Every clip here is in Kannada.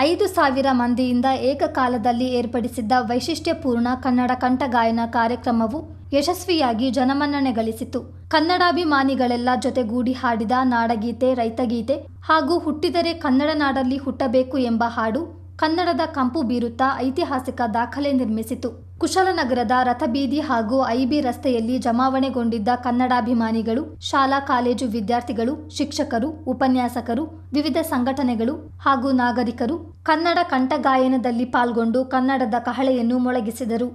ಐದು ಸಾವಿರ ಮಂದಿಯಿಂದ ಏಕಕಾಲದಲ್ಲಿ ಏರ್ಪಡಿಸಿದ್ದ ವೈಶಿಷ್ಟ್ಯಪೂರ್ಣ ಕನ್ನಡ ಕಂಠಗಾಯನ ಕಾರ್ಯಕ್ರಮವು ಯಶಸ್ವಿಯಾಗಿ ಜನಮನ್ನಣೆ ಗಳಿಸಿತು ಕನ್ನಡಾಭಿಮಾನಿಗಳೆಲ್ಲ ಜೊತೆಗೂಡಿ ಹಾಡಿದ ನಾಡಗೀತೆ, ರೈತಗೀತೆ ಹಾಗೂ ಹುಟ್ಟಿದರೆ ಕನ್ನಡ ನಾಡಲ್ಲಿ ಹುಟ್ಟಬೇಕು ಎಂಬ ಹಾಡು ಕನ್ನಡದ ಕಂಪು ಬೀರುತ್ತಾ ಐತಿಹಾಸಿಕ ದಾಖಲೆ ನಿರ್ಮಿಸಿತು. ಕುಶಲನಗರದ ರಥಬೀದಿ ಹಾಗೂ ಐಬಿ ರಸ್ತೆಯಲ್ಲಿ ಜಮಾವಣೆಗೊಂಡಿದ್ದ ಕನ್ನಡಾಭಿಮಾನಿಗಳು, ಶಾಲಾ, ಕಾಲೇಜು ವಿದ್ಯಾರ್ಥಿಗಳು, ಶಿಕ್ಷಕರು, ಉಪನ್ಯಾಸಕರು, ವಿವಿಧ ಸಂಘಟನೆಗಳು ಹಾಗೂ ನಾಗರಿಕರು ಕನ್ನಡ ಕಂಠಗಾಯನದಲ್ಲಿ ಪಾಲ್ಗೊಂಡು ಕನ್ನಡದ ಕಹಳೆಯನ್ನು ಮೊಳಗಿಸಿದರು.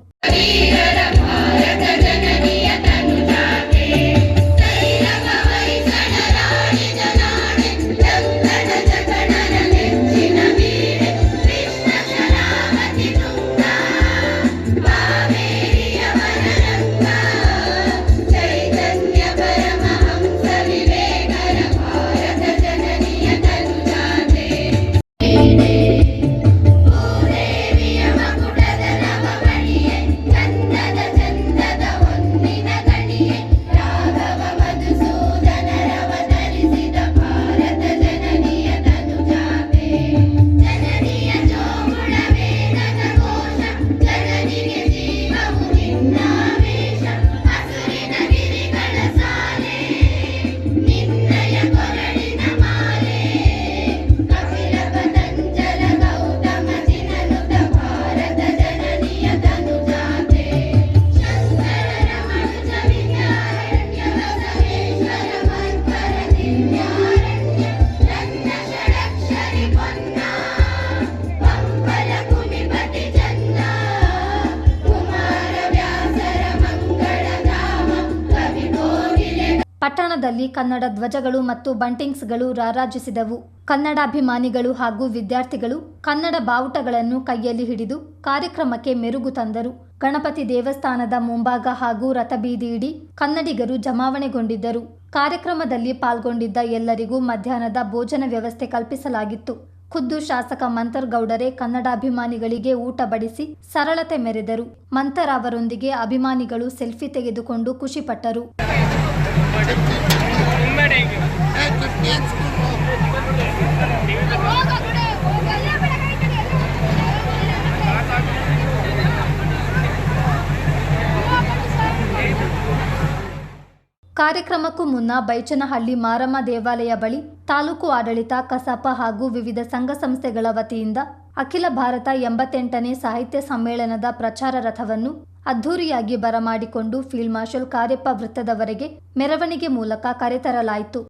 ಪಟ್ಟಣದಲ್ಲಿ ಕನ್ನಡ ಧ್ವಜಗಳು ಮತ್ತು ಬಂಟಿಂಗ್ಸ್ಗಳು ರಾರಾಜಿಸಿದವು. ಕನ್ನಡಾಭಿಮಾನಿಗಳು ಹಾಗೂ ವಿದ್ಯಾರ್ಥಿಗಳು ಕನ್ನಡ ಬಾವುಟಗಳನ್ನು ಕೈಯಲ್ಲಿ ಹಿಡಿದು ಕಾರ್ಯಕ್ರಮಕ್ಕೆ ಮೆರುಗು ತಂದರು. ಗಣಪತಿ ದೇವಸ್ಥಾನದ ಮುಂಭಾಗ ಹಾಗೂ ರಥಬೀದಿ ಕನ್ನಡಿಗರು ಜಮಾವಣೆಗೊಂಡಿದ್ದರು. ಕಾರ್ಯಕ್ರಮದಲ್ಲಿ ಪಾಲ್ಗೊಂಡಿದ್ದ ಎಲ್ಲರಿಗೂ ಮಧ್ಯಾಹ್ನದ ಭೋಜನ ವ್ಯವಸ್ಥೆ ಕಲ್ಪಿಸಲಾಗಿತ್ತು. ಖುದ್ದು ಶಾಸಕ ಮಂತರ್ಗೌಡರೇ ಕನ್ನಡಾಭಿಮಾನಿಗಳಿಗೆ ಊಟ ಬಡಿಸಿ ಸರಳತೆ ಮೆರೆದರು. ಮಂತರ್ ಅವರೊಂದಿಗೆ ಅಭಿಮಾನಿಗಳು ಸೆಲ್ಫಿ ತೆಗೆದುಕೊಂಡು ಖುಷಿಪಟ್ಟರು. ಕಾರ್ಯಕ್ರಮಕ್ಕೂ ಮುನ್ನ ಬೈಚನಹಳ್ಳಿ ಮಾರಮ್ಮ ದೇವಾಲಯ ಬಳಿ ತಾಲೂಕು ಆಡಳಿತ, ಕಸಾಪ ಹಾಗೂ ವಿವಿಧ ಸಂಘ ಸಂಸ್ಥೆಗಳ ವತಿಯಿಂದ ಅಖಿಲ ಭಾರತ ಎಂಬತ್ತೆಂಟನೇ ಸಾಹಿತ್ಯ ಸಮ್ಮೇಳನದ ಪ್ರಚಾರ ರಥವನ್ನು ಅದ್ಧೂರಿಯಾಗಿ ಬರಮಾಡಿಕೊಂಡು ಫೀಲ್ಡ್ ಮಾರ್ಷಲ್ ಕಾರ್ಯಪ್ಪ ವೃತ್ತದವರೆಗೆ ಮೆರವಣಿಗೆ ಮೂಲಕ ಕರೆತರಲಾಯಿತು.